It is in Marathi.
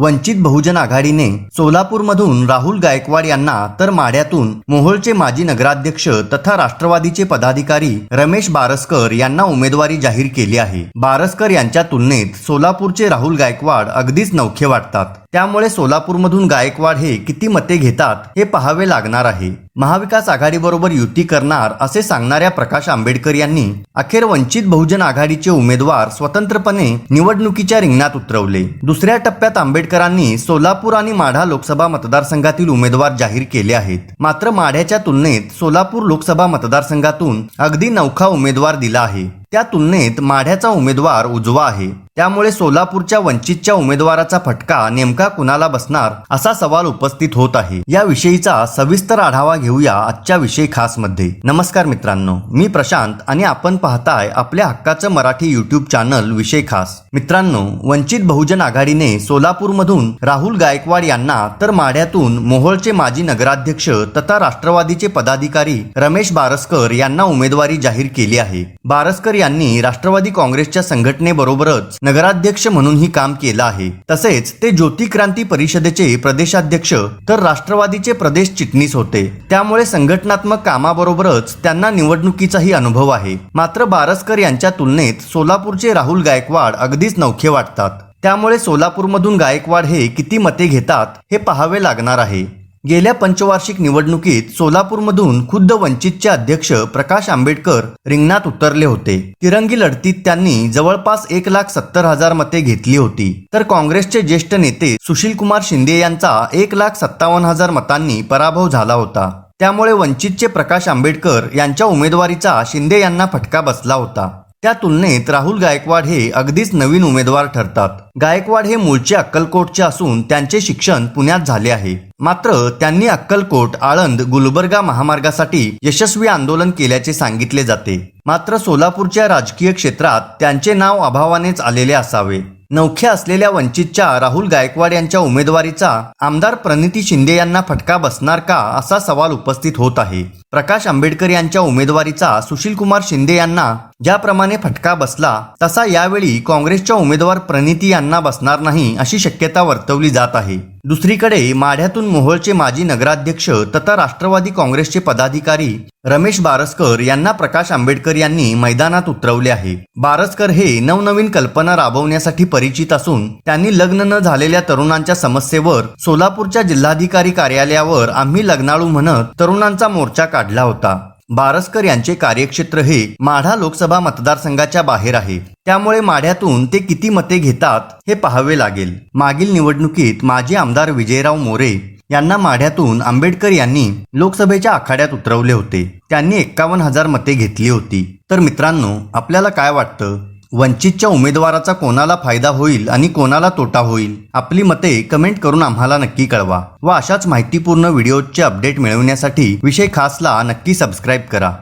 वंचित बहुजन आघाडीने सोलापूरमधून राहुल गायकवाड यांना तर माढ्यातून मोहोळचे माजी नगराध्यक्ष तथा राष्ट्रवादीचे पदाधिकारी रमेश बारसकर यांना उमेदवारी जाहीर केली आहे. बारसकर यांच्या तुलनेत सोलापूरचे राहुल गायकवाड अगदीच नौखे वाटतात. त्यामुळे सोलापूरमधून गायकवाड हे किती मते घेतात हे पाहावे लागणार आहे. महाविकास आघाडीबरोबर युती करणार असे सांगणाऱ्या प्रकाश आंबेडकर यांनी अखेर वंचित बहुजन आघाडीचे उमेदवार स्वतंत्रपणे निवडणुकीच्या रिंगणात उतरवले. दुसऱ्या टप्प्यात आंबेडकरांनी सोलापूर आणि माढा लोकसभा मतदारसंघातील उमेदवार जाहीर केले आहेत. मात्र माढ्याच्या तुलनेत सोलापूर लोकसभा मतदारसंघातून अगदी नौखा उमेदवार दिला आहे. त्या तुलनेत माढ्याचा उमेदवार उजवा आहे. त्यामुळे सोलापूरच्या वंचितच्या उमेदवाराचा फटका नेमका कुणाला बसणार असा सवाल उपस्थित होत आहे. याविषयीचा सविस्तर आढावा घेऊया आजच्या विषय खासमध्ये नमस्कार मित्रांनो मी प्रशांत आणि आपण पाहताय आपल्या हक्काचं मराठी युट्यूब चॅनल विषय खास. मित्रांनो वंचित बहुजन आघाडीने सोलापूरमधून राहुल गायकवाड यांना तर माढ्यातून मोहोळचे माजी नगराध्यक्ष तथा राष्ट्रवादीचे पदाधिकारी रमेश बारसकर यांना उमेदवारी जाहीर केली आहे. बारसकर यांनी राष्ट्रवादी काँग्रेसच्या संघटनेबरोबरच नगराध्यक्ष म्हणूनही काम केलं आहे. तसेच ते ज्योती क्रांती परिषदेचे प्रदेशाध्यक्ष तर राष्ट्रवादीचे प्रदेश चिटणीस होते. त्यामुळे संघटनात्मक कामाबरोबरच त्यांना निवडणुकीचाही अनुभव आहे. मात्र बारसकर यांच्या तुलनेत सोलापूरचे राहुल गायकवाड अगदीच नौखे वाटतात. त्यामुळे सोलापूरमधून गायकवाड हे किती मते घेतात हे पाहावे लागणार आहे. गेल्या पंचवार्षिक निवडणुकीत सोलापूरमधून खुद्द वंचितचे अध्यक्ष प्रकाश आंबेडकर रिंगणात उतरले होते. तिरंगी लढतीत त्यांनी जवळपास एक लाख सत्तर हजार मते घेतली होती. तर काँग्रेसचे ज्येष्ठ नेते सुशील कुमार शिंदे यांचा एक लाख सत्तावन्न हजार मतांनी पराभव झाला होता. त्यामुळे वंचितचे प्रकाश आंबेडकर यांच्या उमेदवारीचा शिंदे यांना फटका बसला होता. त्या तुलनेत राहुल गायकवाड हे अगदीच नवीन उमेदवार ठरतात. गायकवाड हे मूळचे अक्कलकोटचे असून त्यांचे शिक्षण पुण्यात झाले आहे. मात्र त्यांनी अक्कलकोट आळंद गुलबर्गा महामार्गासाठी यशस्वी आंदोलन केल्याचे सांगितले जाते. मात्र सोलापूरच्या राजकीय क्षेत्रात त्यांचे नाव अभावानेच आलेले असावे. नौख्या असलेल्या वंचितच्या राहुल गायकवाड यांच्या उमेदवारीचा आमदार प्रणिती शिंदे यांना फटका बसणार का असा सवाल उपस्थित होत आहे. प्रकाश आंबेडकर यांच्या उमेदवारीचा सुशील कुमार शिंदे यांना ज्याप्रमाणे फटका बसला तसा यावेळी काँग्रेसच्या उमेदवार प्रणिती यांना बसणार नाही अशी शक्यता वर्तवली जात आहे. दुसरीकडे माढ्यातून मोहोळचे माजी नगराध्यक्ष तथा राष्ट्रवादी काँग्रेसचे पदाधिकारी रमेश बारसकर यांना प्रकाश आंबेडकर यांनी मैदानात उतरवले आहे. बारसकर हे नवनवीन कल्पना राबवण्यासाठी परिचित असून त्यांनी लग्न न झालेल्या तरुणांच्या समस्येवर सोलापूरच्या जिल्हाधिकारी कार्यालयावर आम्ही लग्नाळू म्हणत तरुणांचा मोर्चा काढला होता. बारसकर यांचे कार्यक्षेत्र हे माढा लोकसभा मतदारसंघाच्या बाहेर आहे. त्यामुळे माढ्यातून ते किती मते घेतात हे पाहावे लागेल. मागील निवडणुकीत माजी आमदार विजयराव मोरे यांना माढ्यातून आंबेडकर यांनी लोकसभेच्या आखाड्यात उतरवले होते. त्यांनी एक्कावन्न हजार मते घेतली होती. तर मित्रांनो आपल्याला काय वाटतं? वंचितच्या उमेदवाराचा कोणाला फायदा होईल आणि कोणाला तोटा होईल आपली मते कमेंट करून आम्हाला नक्की कळवा. व अशाच माहितीपूर्ण व्हिडिओचे अपडेट मिळवण्यासाठी विषय खासला नक्की सबस्क्राईब करा.